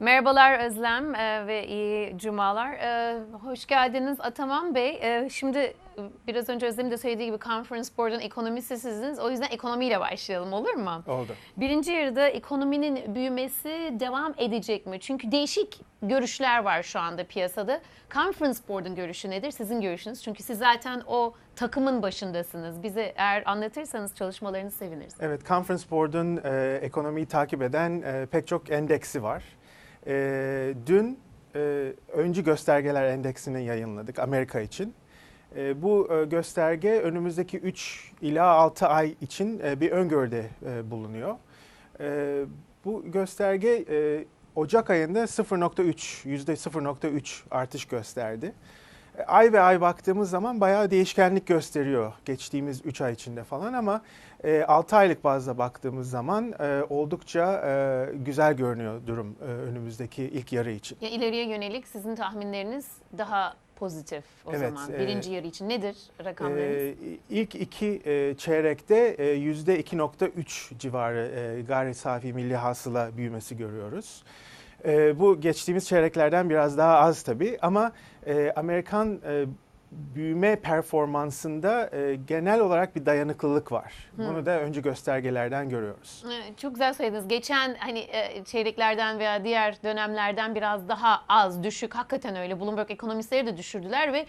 Merhabalar Özlem e, ve iyi cumalar. E, hoş geldiniz Ataman Bey. E, şimdi biraz önce Özlem'in de söylediği gibi Conference Board'un ekonomisi sizsiniz. O yüzden ekonomiyle başlayalım olur mu? Oldu. Birinci yarıda ekonominin büyümesi devam edecek mi? Çünkü değişik görüşler var şu anda piyasada. Conference Board'un görüşü nedir? Sizin görüşünüz. Çünkü siz zaten o takımın başındasınız. Bize eğer anlatırsanız çalışmalarınızı seviniriz. Evet, Conference Board'un e, ekonomiyi takip eden e, pek çok endeksi var. E, dün e, öncü göstergeler endeksini yayınladık Amerika için. E, bu e, gösterge önümüzdeki 3 ila 6 ay için e, bir öngörüde e, bulunuyor. E, bu gösterge e, Ocak ayında 0.3, yüzde 0.3 artış gösterdi. E, Ay ve ay baktığımız zaman bayağı değişkenlik gösteriyor geçtiğimiz 3 ay içinde falan ama e, 6 aylık bazda baktığımız zaman e, oldukça e, güzel görünüyor durum e, önümüzdeki ilk yarı için. Ya ileriye yönelik sizin tahminleriniz daha pozitif o Evet, zaman. e, Birinci yarı için nedir rakamlarınız? E, ilk iki e, çeyrekte e, yüzde 2.3 civarı e, gayri safi milli hasıla büyümesi görüyoruz. E, bu geçtiğimiz çeyreklerden biraz daha az tabii ama e, Amerikan e, büyüme performansında e, genel olarak bir dayanıklılık var. Bunu da öncü göstergelerden görüyoruz. Evet, Çok güzel söylediniz. Geçen hani e, çeyreklerden veya diğer dönemlerden biraz daha az, düşük. Hakikaten öyle. Bloomberg ekonomistleri de düşürdüler ve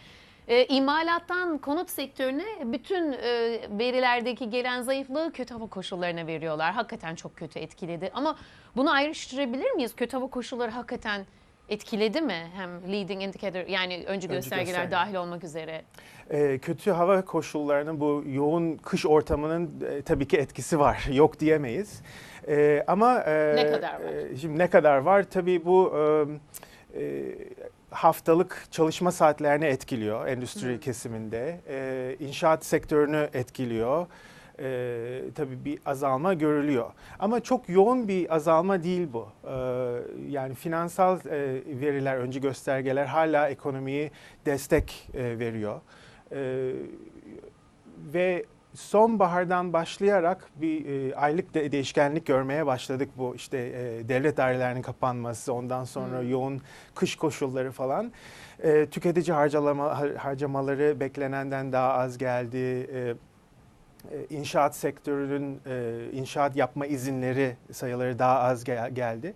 e, imalattan konut sektörüne bütün e, verilerdeki gelen zayıflığı kötü hava koşullarına veriyorlar. Hakikaten çok kötü etkiledi. Ama bunu ayrıştırabilir miyiz? Kötü hava koşulları hakikaten etkiledi mi? Hem leading indicator yani öncü göstergeler gösterge. dahil olmak üzere. E, kötü hava koşullarının bu yoğun kış ortamının e, tabii ki etkisi var. Yok diyemeyiz. E, ama e, Ne kadar var? e, şimdi ne kadar var? Tabii bu e, e, haftalık çalışma saatlerini etkiliyor endüstri kesiminde. E, inşaat sektörünü etkiliyor. E, tabii bir azalma görülüyor. Ama çok yoğun bir azalma değil bu. E, yani finansal e, veriler, öncü göstergeler hala ekonomiyi destek e, veriyor. E, ve sonbahardan başlayarak bir e, aylık de- değişkenlik görmeye başladık bu işte e, devlet dairelerinin kapanması ondan sonra yoğun kış koşulları falan. E, tüketici harcalama har- harcamaları beklenenden daha az geldi. E, e, inşaat sektörünün e, inşaat yapma izinleri sayıları daha az gel- geldi.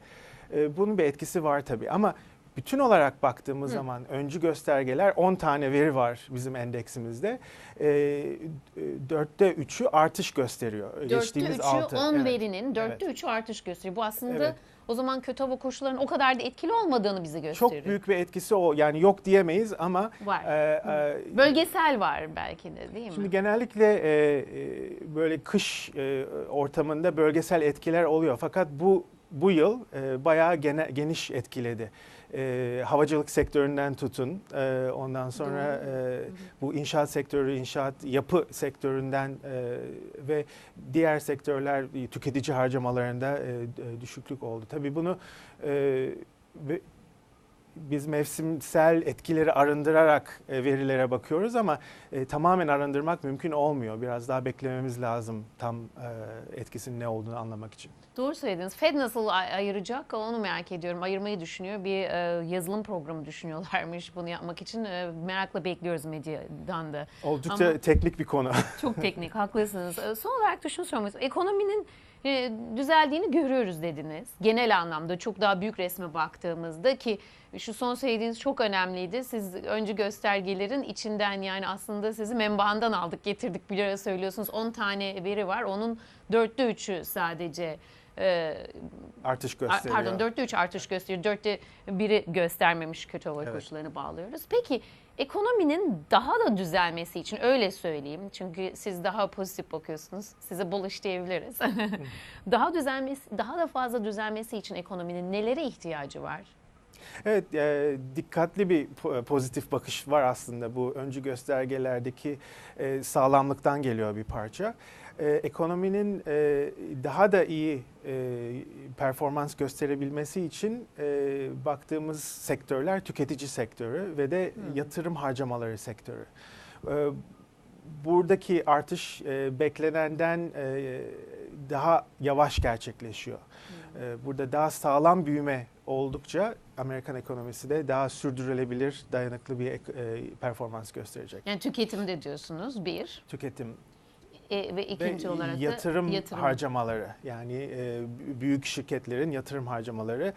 E, bunun bir etkisi var tabii ama bütün olarak baktığımız Hı. zaman öncü göstergeler 10 tane veri var bizim endeksimizde. E, dörtte üçü artış gösteriyor. Dörtte Geçtiğimiz üçü altı. 10 Evet. verinin dörtte Evet. üçü artış gösteriyor. Bu aslında Evet. o zaman kötü hava koşullarının o kadar da etkili olmadığını bize gösteriyor. Çok büyük bir etkisi o. Yani yok diyemeyiz ama Var. e, e, Bölgesel var belki de değil mi? Şimdi genellikle e, e, böyle kış e, ortamında bölgesel etkiler oluyor. Fakat bu bu yıl e, bayağı gene, geniş etkiledi. E, havacılık sektöründen tutun, e, ondan sonra e, bu inşaat sektörü, inşaat yapı sektöründen e, ve diğer sektörler tüketici harcamalarında e, e, düşüklük oldu. Tabii bunu e, biz mevsimsel etkileri arındırarak e, verilere bakıyoruz ama e, tamamen arındırmak mümkün olmuyor. Biraz daha beklememiz lazım tam e, etkisinin ne olduğunu anlamak için. Doğru söylediniz. Fed nasıl ay- ayıracak onu merak ediyorum. Ayırmayı düşünüyor. Bir e, yazılım programı düşünüyorlarmış bunu yapmak için. E, merakla bekliyoruz medyadan da. Oldukça Ama- teknik bir konu. Çok teknik, haklısınız. E, Son olarak da şunu sormak istiyorum. Ekonominin e, düzeldiğini görüyoruz dediniz. Genel anlamda çok daha büyük resme baktığımızda ki şu son söylediğiniz çok önemliydi. Siz öncü göstergelerin içinden yani aslında sizi menbaından aldık getirdik bir ara söylüyorsunuz. 10 tane veri var. Onun dörtte üçü sadece e, Artış Ar- gösteriyor. Pardon dörtte üç artış gösteriyor. Dörtte biri göstermemiş kötü hava Evet. koşullarını bağlıyoruz. Peki ekonominin daha da düzelmesi için öyle söyleyeyim. Çünkü siz daha pozitif bakıyorsunuz. Size bol iş diyebiliriz. daha düzelmesi, daha da fazla düzelmesi için ekonominin nelere ihtiyacı var? Evet, e, dikkatli bir po- pozitif bakış var aslında bu öncü göstergelerdeki e, sağlamlıktan geliyor bir parça. E, ekonominin e, daha da iyi e, performans gösterebilmesi için e, baktığımız sektörler tüketici sektörü ve de yatırım harcamaları sektörü. E, buradaki artış e, beklenenden e, daha yavaş gerçekleşiyor. E, burada daha sağlam büyüme oldukça Amerikan ekonomisi de daha sürdürülebilir, dayanıklı bir e, performans gösterecek. Yani tüketimde diyorsunuz bir Tüketim e, ve ikinci ve olarak da yatırım, yatırım. harcamaları yani e, büyük şirketlerin yatırım harcamaları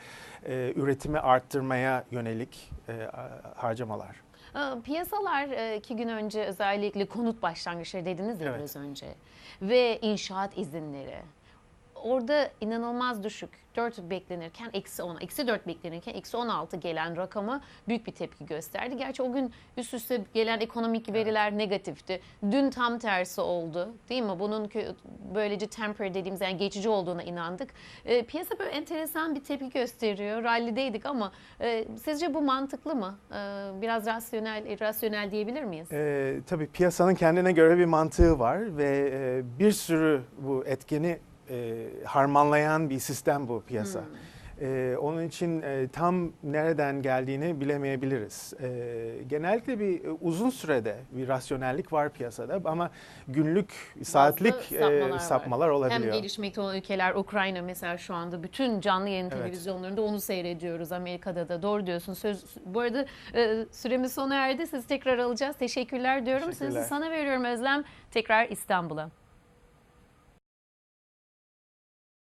e, üretimi arttırmaya yönelik e, harcamalar. Piyasalar e, iki gün önce özellikle konut başlangıçları dediniz ya Evet. biraz önce ve inşaat izinleri. Orada inanılmaz düşük. 4 beklenirken eksi 10, eksi 4 beklenirken eksi 16 gelen rakama büyük bir tepki gösterdi. Gerçi o gün üst üste gelen ekonomik veriler negatifti. Dün tam tersi oldu değil mi? Bunun böylece temporary dediğimiz yani geçici olduğuna inandık. E, piyasa böyle enteresan bir tepki gösteriyor. Rally'deydik ama e, sizce bu mantıklı mı? E, biraz rasyonel, irrasyonel diyebilir miyiz? E, tabii piyasanın kendine göre bir mantığı var ve e, bir sürü bu etkeni e, harmanlayan bir sistem bu piyasa. Hmm. E, onun için e, tam nereden geldiğini bilemeyebiliriz. E, genellikle bir e, uzun sürede bir rasyonellik var piyasada ama günlük, saatlik sapmalar e, var. sapmalar Hem olabiliyor. gelişmekte olan ülkeler, Ukrayna mesela şu anda bütün canlı yayın Evet. televizyonlarında onu seyrediyoruz. Amerika'da da doğru diyorsun. Söz, bu arada e, süremiz sona erdi. Sizi tekrar alacağız. Teşekkürler diyorum. Teşekkürler. Sözü sana veriyorum Özlem. Tekrar İstanbul'a.